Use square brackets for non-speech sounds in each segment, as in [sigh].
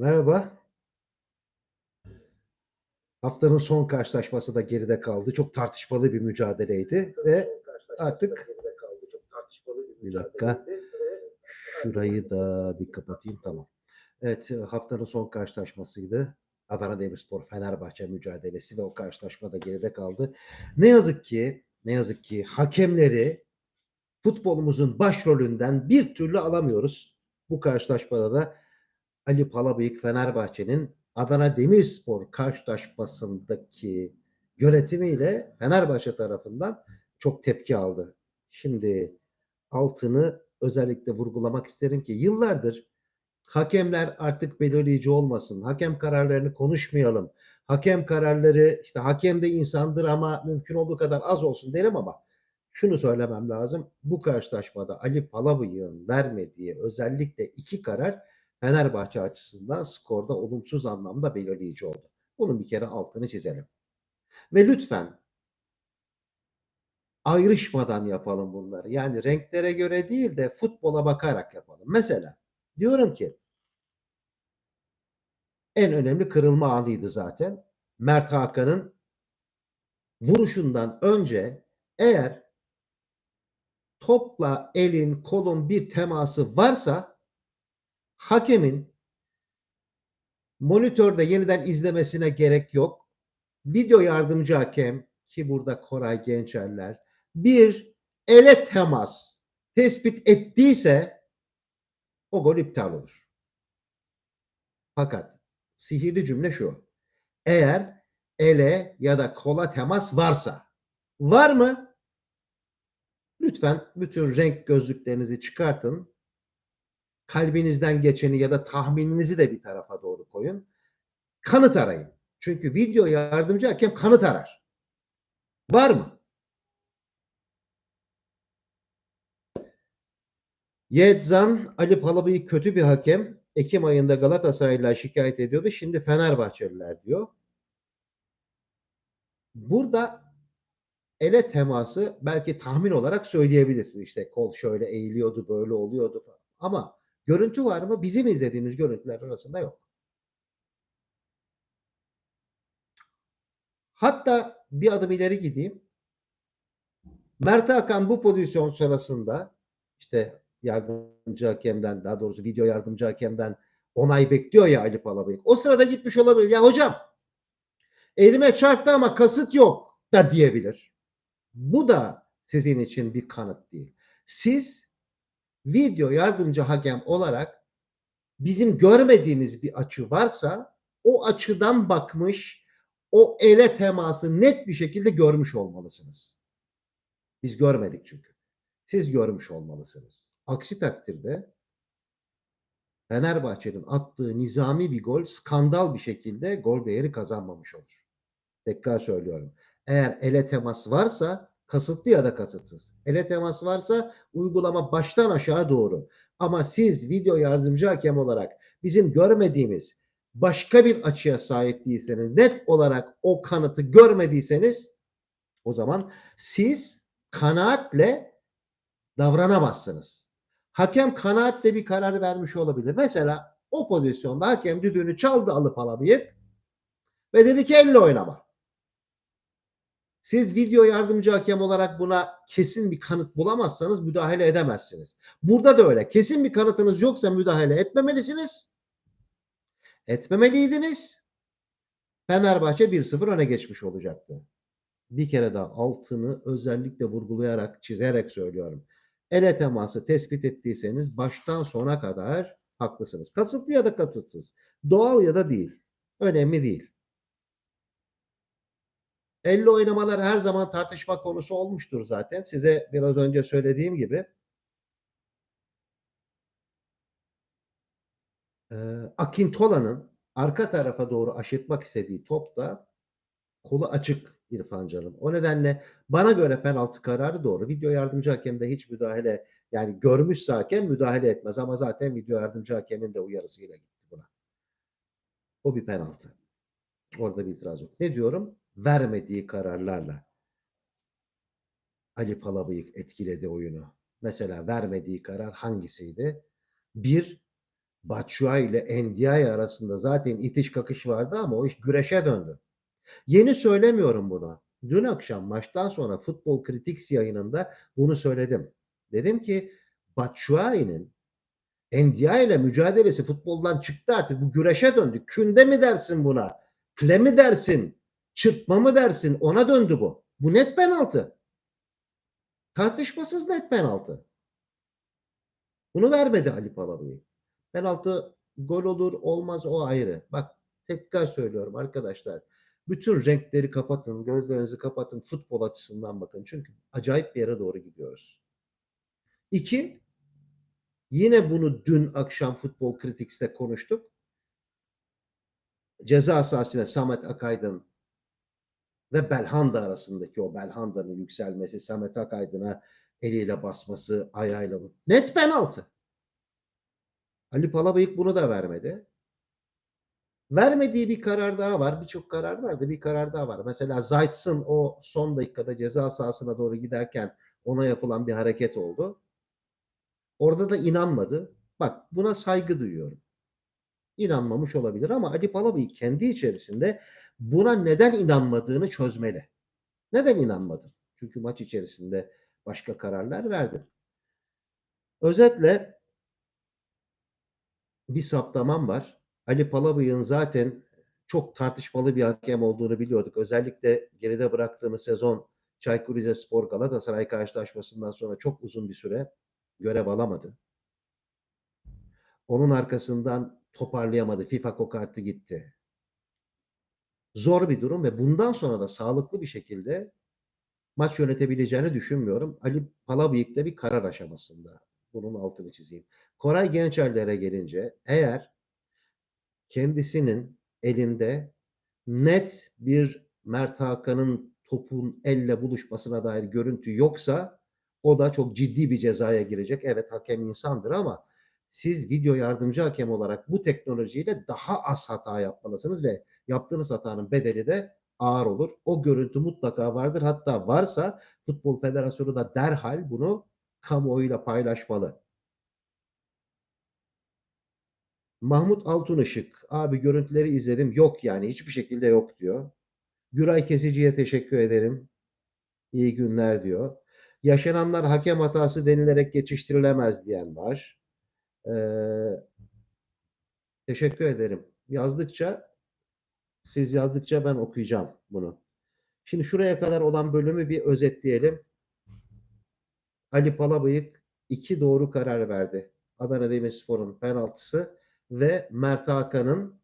Merhaba. Haftanın son karşılaşması da geride kaldı. Çok tartışmalı bir mücadeleydi ve artık bir dakika şurayı da bir kapatayım tamam. Evet haftanın son karşılaşmasıydı. Adana Demirspor Fenerbahçe mücadelesi ve o karşılaşma da geride kaldı. Ne yazık ki ne yazık ki hakemleri futbolumuzun başrolünden bir türlü alamıyoruz. Bu karşılaşmada da Ali Palabıyık Fenerbahçe'nin Adana Demirspor karşılaşmasındaki yönetimiyle Fenerbahçe tarafından çok tepki aldı. Şimdi altını özellikle vurgulamak isterim ki yıllardır hakemler artık belirleyici olmasın. Hakem kararlarını konuşmayalım. Hakem kararları işte hakem de insandır ama mümkün olduğu kadar az olsun derim ama şunu söylemem lazım. Bu karşılaşmada Ali Palabıyık'ın vermediği özellikle iki karar Fenerbahçe açısından skorda olumsuz anlamda belirleyici oldu. Bunun bir kere altını çizelim. Ve lütfen ayrışmadan yapalım bunları. Yani renklere göre değil de futbola bakarak yapalım. Mesela diyorum ki en önemli kırılma anıydı zaten. Mert Hakan'ın vuruşundan önce eğer topla elin kolun bir teması varsa hakemin monitörde yeniden izlemesine gerek yok. Video yardımcı hakem ki burada Koray Gençerler bir ele temas tespit ettiyse o gol iptal olur. Fakat sihirli cümle şu. Eğer ele ya da kola temas varsa var mı? Lütfen bütün renk gözlüklerinizi çıkartın kalbinizden geçeni ya da tahmininizi de bir tarafa doğru koyun. Kanıt arayın. Çünkü video yardımcı hakem kanıt arar. Var mı? Yedzan Ali Palabıyık kötü bir hakem. Ekim ayında Galatasaraylılar şikayet ediyordu. Şimdi Fenerbahçeliler diyor. Burada ele teması belki tahmin olarak söyleyebilirsin. İşte kol şöyle eğiliyordu, böyle oluyordu falan. Ama Görüntü var mı? Bizim izlediğimiz görüntüler arasında yok. Hatta bir adım ileri gideyim. Mert Hakan bu pozisyon sırasında işte yardımcı hakemden daha doğrusu video yardımcı hakemden onay bekliyor ya Ali Palabıyık. O sırada gitmiş olabilir. Ya hocam elime çarptı ama kasıt yok da diyebilir. Bu da sizin için bir kanıt değil. Siz video yardımcı hakem olarak bizim görmediğimiz bir açı varsa o açıdan bakmış o ele teması net bir şekilde görmüş olmalısınız. Biz görmedik çünkü. Siz görmüş olmalısınız. Aksi takdirde Fenerbahçe'nin attığı nizami bir gol skandal bir şekilde gol değeri kazanmamış olur. Tekrar söylüyorum. Eğer ele temas varsa Kasıtlı ya da kasıtsız. Ele temas varsa uygulama baştan aşağı doğru. Ama siz video yardımcı hakem olarak bizim görmediğimiz başka bir açıya sahip değilseniz, net olarak o kanıtı görmediyseniz o zaman siz kanaatle davranamazsınız. Hakem kanaatle bir karar vermiş olabilir. Mesela o pozisyonda hakem düdüğünü çaldı alıp alamayıp ve dedi ki elle oynama. Siz video yardımcı hakem olarak buna kesin bir kanıt bulamazsanız müdahale edemezsiniz. Burada da öyle. Kesin bir kanıtınız yoksa müdahale etmemelisiniz. Etmemeliydiniz. Fenerbahçe 1-0 öne geçmiş olacaktı. Bir kere daha altını özellikle vurgulayarak, çizerek söylüyorum. Ele teması tespit ettiyseniz baştan sona kadar haklısınız. Kasıtlı ya da kasıtsız. Doğal ya da değil. Önemli değil. Elle oynamalar her zaman tartışma konusu olmuştur zaten. Size biraz önce söylediğim gibi. Ee, Akintola'nın arka tarafa doğru aşırtmak istediği topta kolu açık İrfan Can'ın. O nedenle bana göre penaltı kararı doğru. Video yardımcı hakemde hiç müdahale yani görmüşse hakem müdahale etmez ama zaten video yardımcı hakemin de uyarısıyla gitti buna. O bir penaltı. Orada bir itiraz yok. Ne diyorum? Vermediği kararlarla Ali Palabıyık etkiledi oyunu. Mesela vermediği karar hangisiydi? Bir, Batshuayi ile Ndiaye arasında zaten itiş kakış vardı ama o iş güreşe döndü. Yeni söylemiyorum bunu. Dün akşam maçtan sonra Futbol Critics yayınında bunu söyledim. Dedim ki Batshuayi'nin Ndiaye ile mücadelesi futboldan çıktı artık. Bu güreşe döndü. Künde mi dersin buna? Kle mi dersin? Çırpma mı dersin? Ona döndü bu. Bu net penaltı. Tartışmasız net penaltı. Bunu vermedi Ali Palabıyık. Penaltı gol olur olmaz o ayrı. Bak tekrar söylüyorum arkadaşlar. Bütün renkleri kapatın, gözlerinizi kapatın, futbol açısından bakın. Çünkü acayip bir yere doğru gidiyoruz. İki, yine bunu dün akşam Futbol Critics'te konuştuk. Ceza sahasında Samet Akaydın ve Belhanda arasındaki o Belhanda'nın yükselmesi, Samet Akaydın'a eliyle basması, ayağıyla net penaltı. Ali Palabıyık bunu da vermedi. Vermediği bir karar daha var. Birçok karar vardı. Bir karar daha var. Mesela Zayt'sın o son dakikada ceza sahasına doğru giderken ona yapılan bir hareket oldu. Orada da inanmadı. Bak buna saygı duyuyorum. İnanmamış olabilir ama Ali Palabıyık kendi içerisinde buna neden inanmadığını çözmeli. Neden inanmadın? Çünkü maç içerisinde başka kararlar verdin. Özetle bir saptamam var. Ali Palabıyık'ın zaten çok tartışmalı bir hakem olduğunu biliyorduk. Özellikle geride bıraktığımız sezon Çaykur Rizespor Galatasaray karşılaşmasından sonra çok uzun bir süre görev alamadı. Onun arkasından toparlayamadı. FIFA kokartı gitti. Zor bir durum ve bundan sonra da sağlıklı bir şekilde maç yönetebileceğini düşünmüyorum. Ali Palabıyık da bir karar aşamasında. Bunun altını çizeyim. Koray Gençerler'e gelince eğer kendisinin elinde net bir Mert Hakan'ın topun elle buluşmasına dair görüntü yoksa o da çok ciddi bir cezaya girecek. Evet hakem insandır ama siz video yardımcı hakem olarak bu teknolojiyle daha az hata yapmalısınız ve yaptığınız hatanın bedeli de ağır olur. O görüntü mutlaka vardır. Hatta varsa Futbol Federasyonu da derhal bunu kamuoyuyla paylaşmalı. Mahmut Altunışık. Abi görüntüleri izledim. Yok yani hiçbir şekilde yok diyor. Güray Kesici'ye teşekkür ederim. İyi günler diyor. Yaşananlar hakem hatası denilerek geçiştirilemez diyen var. Ee, teşekkür ederim. Yazdıkça siz yazdıkça ben okuyacağım bunu. Şimdi şuraya kadar olan bölümü bir özetleyelim. Ali Palabıyık iki doğru karar verdi. Adana Demirspor'un penaltısı ve Mert Hakan'ın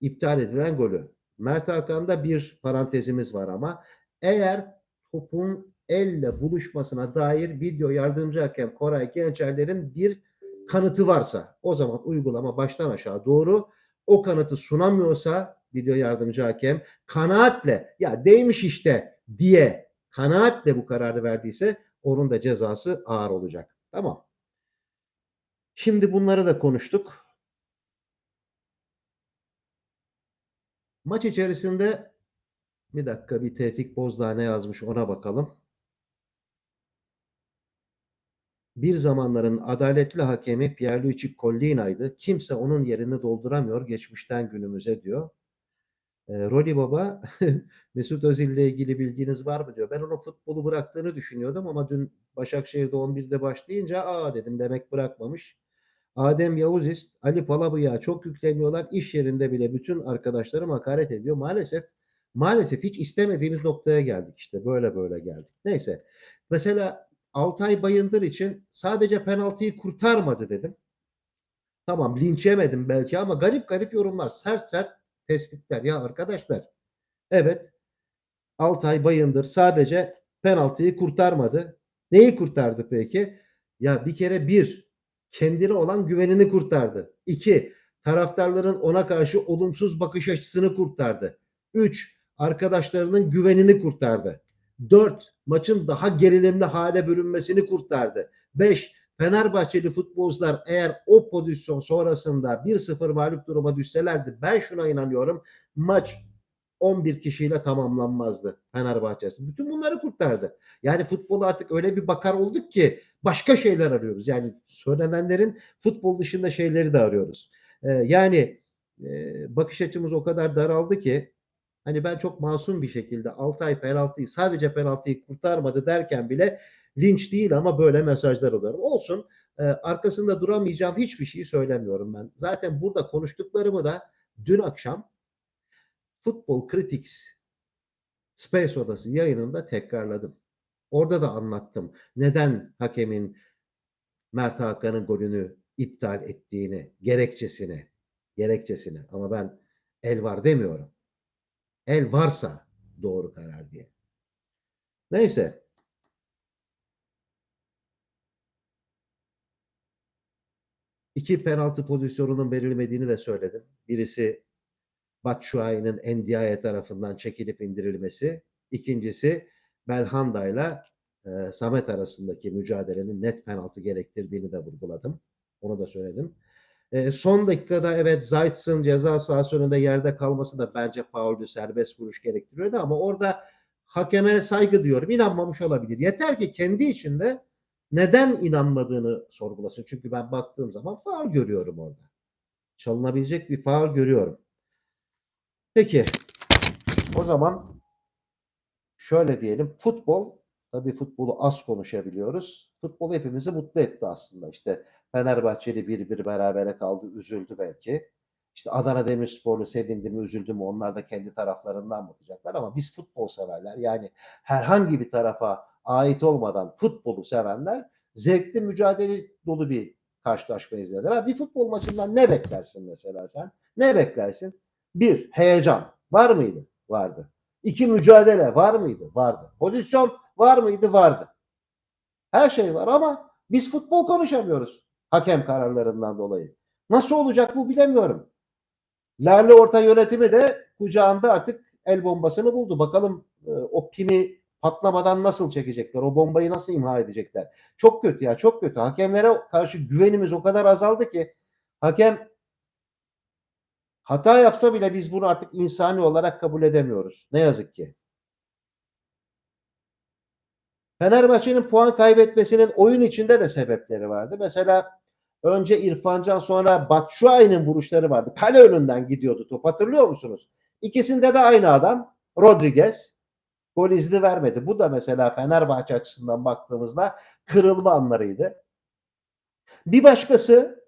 iptal edilen golü. Mert Hakan'da bir parantezimiz var ama eğer topun elle buluşmasına dair video yardımcı hakem Koray Gençerler'in bir kanıtı varsa o zaman uygulama baştan aşağı doğru o kanıtı sunamıyorsa video yardımcı hakem kanaatle ya değmiş işte diye kanaatle bu kararı verdiyse onun da cezası ağır olacak. Tamam. Şimdi bunları da konuştuk. Maç içerisinde bir dakika bir Tevfik Bozdağ ne yazmış ona bakalım. Bir zamanların adaletli hakemi Pierluigi Collina'ydı. Kimse onun yerini dolduramıyor geçmişten günümüze diyor. E, Roli Baba [laughs] Mesut Özil ile ilgili bilginiz var mı diyor. Ben onun futbolu bıraktığını düşünüyordum ama dün Başakşehir'de 11'de başlayınca aa dedim demek bırakmamış. Adem Yavuzist, Ali Palabıyık'a çok yükleniyorlar. İş yerinde bile bütün arkadaşlarım hakaret ediyor. Maalesef maalesef hiç istemediğimiz noktaya geldik işte. Böyle böyle geldik. Neyse. Mesela Altay Bayındır için sadece penaltıyı kurtarmadı dedim. Tamam linç yemedim belki ama garip garip yorumlar, sert sert tespitler. Ya arkadaşlar evet Altay Bayındır sadece penaltıyı kurtarmadı. Neyi kurtardı peki? Ya bir kere bir kendine olan güvenini kurtardı. İki taraftarların ona karşı olumsuz bakış açısını kurtardı. Üç arkadaşlarının güvenini kurtardı. 4. Maçın daha gerilimli hale bürünmesini kurtardı. 5. Fenerbahçeli futbolcular eğer o pozisyon sonrasında 1-0 mağlup duruma düşselerdi ben şuna inanıyorum. Maç 11 kişiyle tamamlanmazdı Fenerbahçe'si. Bütün bunları kurtardı. Yani futbol artık öyle bir bakar olduk ki başka şeyler arıyoruz. Yani söylenenlerin futbol dışında şeyleri de arıyoruz. Ee, yani e, bakış açımız o kadar daraldı ki hani ben çok masum bir şekilde Altay penaltıyı sadece penaltıyı kurtarmadı derken bile linç değil ama böyle mesajlar alıyorum. Olsun e, arkasında duramayacağım hiçbir şeyi söylemiyorum ben. Zaten burada konuştuklarımı da dün akşam Futbol Critics Space Odası yayınında tekrarladım. Orada da anlattım. Neden hakemin Mert Hakan'ın golünü iptal ettiğini, gerekçesini, gerekçesini. Ama ben el var demiyorum. El varsa doğru karar diye. Neyse. İki penaltı pozisyonunun verilmediğini de söyledim. Birisi Batshuayi'nin Ndiaye tarafından çekilip indirilmesi. İkincisi Belhanda ile e, Samet arasındaki mücadelenin net penaltı gerektirdiğini de vurguladım. Onu da söyledim. E, son dakikada evet Zayt'sın ceza sahası önünde yerde kalması da bence fauldü serbest vuruş gerektiriyordu ama orada hakeme saygı diyorum. İnanmamış olabilir. Yeter ki kendi içinde neden inanmadığını sorgulasın. Çünkü ben baktığım zaman faul görüyorum orada. Çalınabilecek bir faul görüyorum. Peki. O zaman şöyle diyelim. Futbol tabii futbolu az konuşabiliyoruz. Futbol hepimizi mutlu etti aslında. İşte Fenerbahçeli bir bir berabere kaldı. Üzüldü belki. İşte Adana Demirsporlu sevindi mi üzüldü mü onlar da kendi taraflarından bakacaklar ama biz futbol severler yani herhangi bir tarafa ait olmadan futbolu sevenler zevkli mücadele dolu bir karşılaşma izlediler. Ha, bir futbol maçından ne beklersin mesela sen? Ne beklersin? Bir, heyecan. Var mıydı? Vardı. İki, mücadele. Var mıydı? Vardı. Pozisyon var mıydı? Vardı. Her şey var ama biz futbol konuşamıyoruz. Hakem kararlarından dolayı. Nasıl olacak bu bilemiyorum. Lale Orta yönetimi de kucağında artık el bombasını buldu. Bakalım e, o pimi patlamadan nasıl çekecekler? O bombayı nasıl imha edecekler? Çok kötü ya çok kötü. Hakemlere karşı güvenimiz o kadar azaldı ki hakem hata yapsa bile biz bunu artık insani olarak kabul edemiyoruz. Ne yazık ki. Fenerbahçe'nin puan kaybetmesinin oyun içinde de sebepleri vardı. Mesela önce İrfancan sonra Batshuayi'nin vuruşları vardı. Kale önünden gidiyordu top hatırlıyor musunuz? İkisinde de aynı adam Rodriguez gol izni vermedi. Bu da mesela Fenerbahçe açısından baktığımızda kırılma anlarıydı. Bir başkası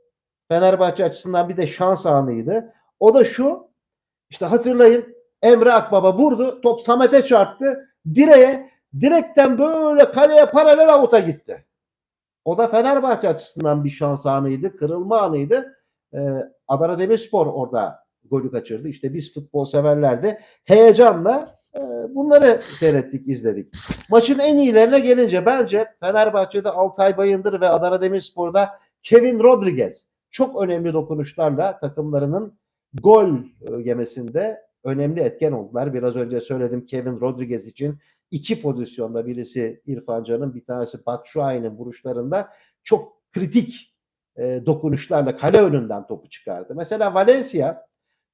Fenerbahçe açısından bir de şans anıydı. O da şu. İşte hatırlayın Emre Akbaba vurdu. Top Samet'e çarptı. Direğe direkten böyle kaleye paralel avuta gitti. O da Fenerbahçe açısından bir şans anıydı. Kırılma anıydı. Ee, Adana Demirspor orada golü kaçırdı. İşte biz futbol severler de heyecanla bunları seyrettik, izledik. Maçın en iyilerine gelince bence Fenerbahçe'de Altay Bayındır ve Adana Demirspor'da Kevin Rodriguez çok önemli dokunuşlarla takımlarının gol e, yemesinde önemli etken oldular. Biraz önce söyledim Kevin Rodriguez için iki pozisyonda birisi İrfan Can'ın bir tanesi Batshuayi'nin vuruşlarında çok kritik e, dokunuşlarla kale önünden topu çıkardı. Mesela Valencia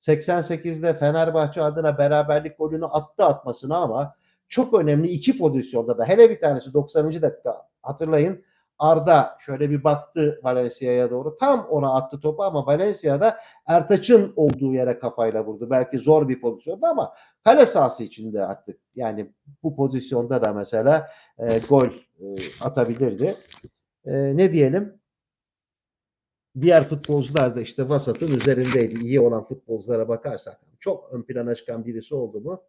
88'de Fenerbahçe adına beraberlik golünü attı atmasına ama çok önemli iki pozisyonda da hele bir tanesi 90. dakika hatırlayın Arda şöyle bir baktı Valencia'ya doğru. Tam ona attı topu ama Valencia'da Ertaç'ın olduğu yere kafayla vurdu. Belki zor bir pozisyonda ama kale sahası içinde artık yani bu pozisyonda da mesela e, gol e, atabilirdi. E, ne diyelim? Diğer futbolcular da işte vasatın üzerindeydi. İyi olan futbolculara bakarsak çok ön plana çıkan birisi oldu mu?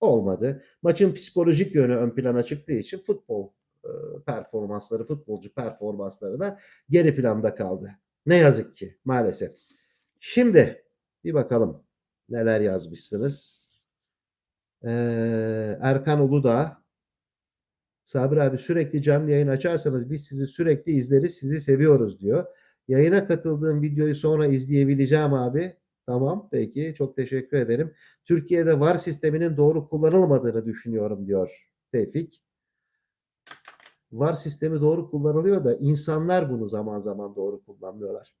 Olmadı. Maçın psikolojik yönü ön plana çıktığı için futbol e, performansları, futbolcu performansları da geri planda kaldı. Ne yazık ki maalesef. Şimdi bir bakalım neler yazmışsınız. Ee, Erkan Uludağ Sabri abi sürekli canlı yayın açarsanız biz sizi sürekli izleriz, sizi seviyoruz diyor. Yayına katıldığım videoyu sonra izleyebileceğim abi. Tamam peki çok teşekkür ederim. Türkiye'de VAR sisteminin doğru kullanılmadığını düşünüyorum diyor Tevfik. VAR sistemi doğru kullanılıyor da insanlar bunu zaman zaman doğru kullanmıyorlar.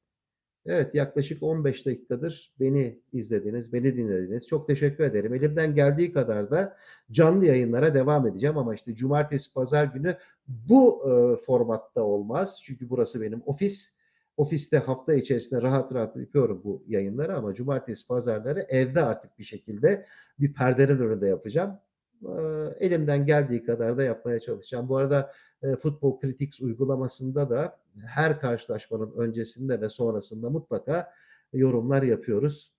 Evet, yaklaşık 15 dakikadır beni izlediniz, beni dinlediniz. Çok teşekkür ederim. Elimden geldiği kadar da canlı yayınlara devam edeceğim ama işte cumartesi, pazar günü bu, eee, formatta olmaz. Çünkü burası benim ofis. Ofiste hafta içerisinde rahat rahat yapıyorum bu yayınları ama cumartesi, pazarları evde artık bir şekilde bir perdenin önünde yapacağım. Eee, elimden geldiği kadar da yapmaya çalışacağım. Bu arada, eee, Football Critics uygulamasında da her karşılaşmanın öncesinde ve sonrasında mutlaka yorumlar yapıyoruz.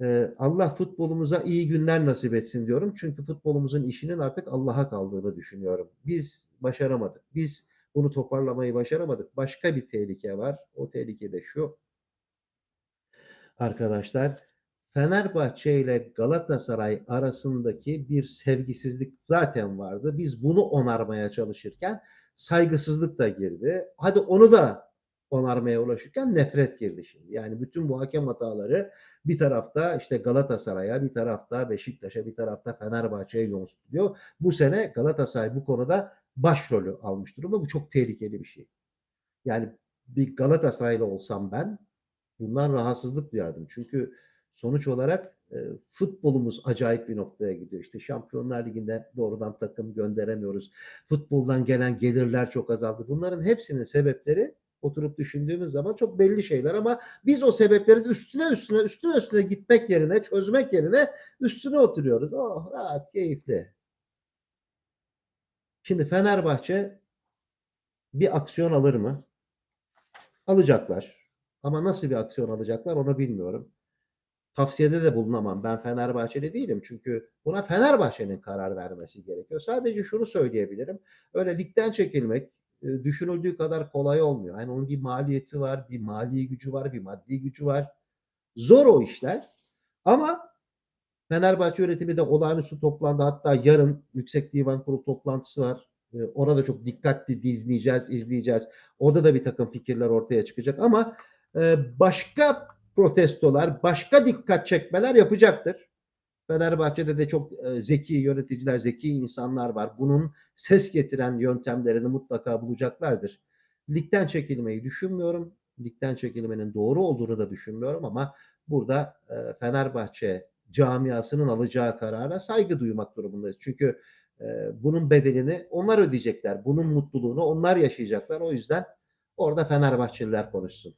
Eee, Allah futbolumuza iyi günler nasip etsin diyorum. Çünkü futbolumuzun işinin artık Allah'a kaldığını düşünüyorum. Biz başaramadık. Biz bunu toparlamayı başaramadık. Başka bir tehlike var. O tehlike de şu arkadaşlar, Fenerbahçe ile Galatasaray arasındaki bir sevgisizlik zaten vardı. Biz bunu onarmaya çalışırken saygısızlık da girdi. Hadi onu da onarmaya ulaşırken nefret girdi şimdi. Yani bütün bu hakem hataları bir tarafta işte Galatasaray'a, bir tarafta Beşiktaş'a, bir tarafta Fenerbahçe'ye yansıtılıyor. Bu sene Galatasaray bu konuda başrolü almış durumda. Bu çok tehlikeli bir şey. Yani bir Galatasaraylı olsam ben bundan rahatsızlık duyardım. Çünkü sonuç olarak, eee, futbolumuz acayip bir noktaya gidiyor. İşte Şampiyonlar Ligi'nde doğrudan takım gönderemiyoruz. Futboldan gelen gelirler çok azaldı. Bunların hepsinin sebepleri oturup düşündüğümüz zaman çok belli şeyler ama biz o sebeplerin üstüne, üstüne, üstüne, üstüne gitmek yerine, çözmek yerine üstüne oturuyoruz. Oh, rahat, keyifli. Şimdi Fenerbahçe bir aksiyon alır mı? Alacaklar. Ama nasıl bir aksiyon alacaklar onu bilmiyorum. Tavsiyede de bulunamam. Ben Fenerbahçeli değilim. Çünkü buna Fenerbahçe'nin karar vermesi gerekiyor. Sadece şunu söyleyebilirim. Öyle ligden çekilmek, eee, düşünüldüğü kadar kolay olmuyor. Hani onun bir maliyeti var, bir mali gücü var, bir maddi gücü var. Zor o işler ama Fenerbahçe yönetimi de olağanüstü toplandı. Hatta yarın Yüksek Divan Kurulu toplantısı var. Eee, orada çok dikkatli dinleyeceğiz, izleyeceğiz. Orada da birtakım fikirler ortaya çıkacak ama, eee, başka protestolar, başka dikkat çekmeler yapacaktır. Fenerbahçe'de de çok, eee, zeki yöneticiler, zeki insanlar var. Bunun ses getiren yöntemlerini mutlaka bulacaklardır. Ligden çekilmeyi düşünmüyorum. Ligden çekilmenin doğru olduğunu da düşünmüyorum ama burada, eee, Fenerbahçe camiasının alacağı karara saygı duymak durumundayız. Çünkü, eee, bunun bedelini onlar ödeyecekler. Bunun mutluluğunu onlar yaşayacaklar. O yüzden orada Fenerbahçeliler konuşsun.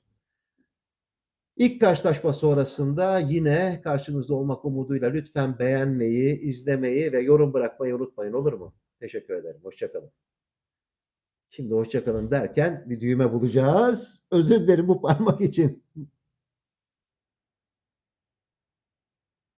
İlk karşılaşma sonrasında yine karşınızda olmak umuduyla lütfen beğenmeyi, izlemeyi ve yorum bırakmayı unutmayın, olur mu? Teşekkür ederim. Hoşça kalın. Şimdi hoşça kalın derken bir düğme bulacağız. Özür dilerim bu parmak için.